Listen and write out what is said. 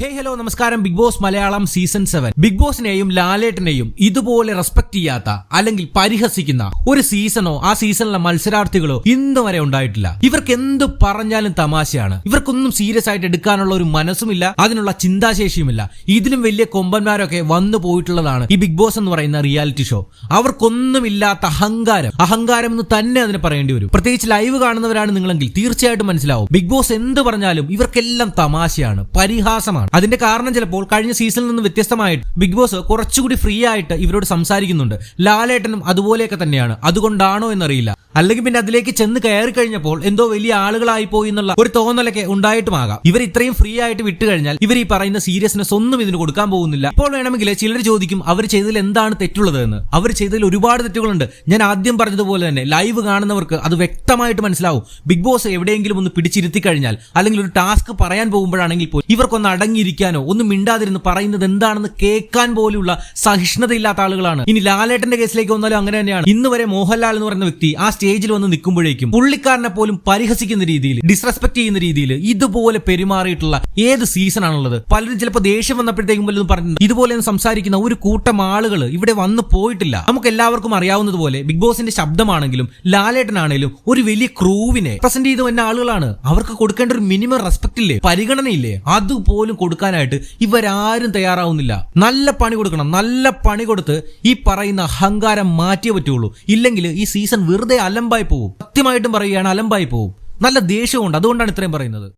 ഹേ hello നമസ്കാരം. Big boss Malayalam season seven big ബോസിനെയും ലാലേട്ടനെയും ഇതുപോലെ റെസ്പെക്ട് ചെയ്യാത്ത അല്ലെങ്കിൽ പരിഹസിക്കുന്ന ഒരു സീസണോ ആ സീസണിലെ മത്സരാർത്ഥികളോ ഇന്ന് വരെ ഉണ്ടായിട്ടില്ല. ഇവർക്ക് എന്ത് പറഞ്ഞാലും തമാശയാണ്. ഇവർക്കൊന്നും സീരിയസ് ആയിട്ട് എടുക്കാനുള്ള ഒരു മനസ്സുമില്ല അതിനുള്ള ചിന്താശേഷിയുമില്ല. ഇതിലും വലിയ കൊമ്പന്മാരൊക്കെ വന്നു പോയിട്ടുള്ളതാണ് ഈ ബിഗ് ബോസ് എന്ന് പറയുന്ന റിയാലിറ്റി ഷോ അവർക്കൊന്നുമില്ലാത്ത അഹങ്കാരം. അഹങ്കാരം എന്ന് തന്നെ അതിന് പറയേണ്ടി വരും. പ്രത്യേകിച്ച് ലൈവ് കാണുന്നവരാണ് നിങ്ങളെങ്കിൽ തീർച്ചയായിട്ടും മനസ്സിലാവും. ബിഗ് ബോസ് എന്ത് പറഞ്ഞാലും ഇവർക്കെല്ലാം തമാശയാണ് പരിഹാസമാണ്. അതിന്റെ കാരണം ചിലപ്പോൾ കഴിഞ്ഞ സീസണിൽ നിന്ന് വ്യത്യസ്തമായിട്ട് ബിഗ് ബോസ് കുറച്ചുകൂടി ഫ്രീ ആയിട്ട് ഇവരോട് സംസാരിക്കുന്നുണ്ട്. ലാലേട്ടനും അതുപോലെയൊക്കെ തന്നെയാണ്. അതുകൊണ്ടാണോ എന്നറിയില്ല. അല്ലെങ്കിൽ പിന്നെ അതിലേക്ക് ചെന്ന് കയറി കഴിഞ്ഞപ്പോൾ എന്തോ വലിയ ആളുകളായി പോയി എന്നുള്ള ഒരു തോന്നലൊക്കെ ഉണ്ടായിട്ടുമാകാം. ഇവർ ഇത്രയും ഫ്രീ ആയിട്ട് വിട്ടു കഴിഞ്ഞാൽ ഇവർ ഈ പറയുന്ന സീരിയസ്നെസ് ഒന്നും ഇതിന് കൊടുക്കാൻ പോകുന്നില്ല. ഇപ്പോൾ വേണമെങ്കിൽ ചിലർ ചോദിക്കും അവർ ചെയ്തതിൽ എന്താണ് തെറ്റുള്ളത് എന്ന് അവർ ചെയ്തതിൽ ഒരുപാട് തെറ്റുകളുണ്ട്. ഞാൻ ആദ്യം പറഞ്ഞതുപോലെ തന്നെ ലൈവ് കാണുന്നവർക്ക് അത് വ്യക്തമായിട്ട് മനസ്സിലാവും. ബിഗ് ബോസ് എവിടെയെങ്കിലും ഒന്ന് പിടിച്ചിരുത്തി കഴിഞ്ഞാൽ അല്ലെങ്കിൽ ഒരു ടാസ്ക് പറയാൻ പോകുമ്പോഴാണെങ്കിൽ പോലും ഇവർക്കൊന്ന് അടങ്ങിയിരിക്കാനോ ഒന്നും മിണ്ടാതിരുന്ന് പറയുന്നത് എന്താണെന്ന് കേൾക്കാൻ പോലുള്ള സഹിഷ്ണുതയില്ലാത്ത ആളുകളാണ്. ഇനി ലാലേട്ടന്റെ കേസിലേക്ക് വന്നാലും അങ്ങനെ തന്നെയാണ്. ഇന്ന് വരെ മോഹൻലാൽ എന്ന് പറയുന്ന വ്യക്തി ആ സ്റ്റേജിൽ വന്ന് നിൽക്കുമ്പോഴേക്കും പുള്ളിക്കാരനെ പോലും പരിഹസിക്കുന്ന രീതിയിൽ ഡിസ്റെസ്പെക്ട് ചെയ്യുന്ന രീതിയിൽ ഇതുപോലെ പെരുമാറിയിട്ടുള്ള ഏത് സീസൺ ആണുള്ളത്? പലരും ചിലപ്പോൾ ദേഷ്യം വന്നപ്പോഴത്തേക്കും വല്ലതും പറഞ്ഞിട്ടുണ്ട്. ഇതുപോലെ സംസാരിക്കുന്ന ഒരു കൂട്ടം ആളുകൾ ഇവിടെ വന്ന് പോയിട്ടില്ല. നമുക്ക് എല്ലാവർക്കും അറിയാവുന്നതുപോലെ ബിഗ് ബോസിന്റെ ശബ്ദമാണെങ്കിലും ലാലേട്ടനാണെങ്കിലും ഒരു വലിയ ക്രൂവിനെ പ്രസന്റ് ചെയ്ത് വന്ന ആളുകളാണ്. അവർക്ക് കൊടുക്കേണ്ട ഒരു മിനിമം റെസ്പെക്ട് ഇല്ലേ? പരിഗണനയില്ലേ? അതുപോലും കൊടുക്കാനായിട്ട് ഇവരാരും തയ്യാറാവുന്നില്ല. നല്ല പണി കൊടുക്കണം. നല്ല പണി കൊടുത്ത് ഈ പറയുന്ന അഹങ്കാരം മാറ്റിയേ പറ്റുള്ളൂ. ഇല്ലെങ്കിൽ ഈ സീസൺ വെറുതെ അലമ്പായി പോവും. സത്യമായിട്ടും പറയുകയാണ് അലമ്പായി പോവും. നല്ല ദേഷ്യമുണ്ട് അതുകൊണ്ടാണ് ഇത്രയും പറയുന്നത്.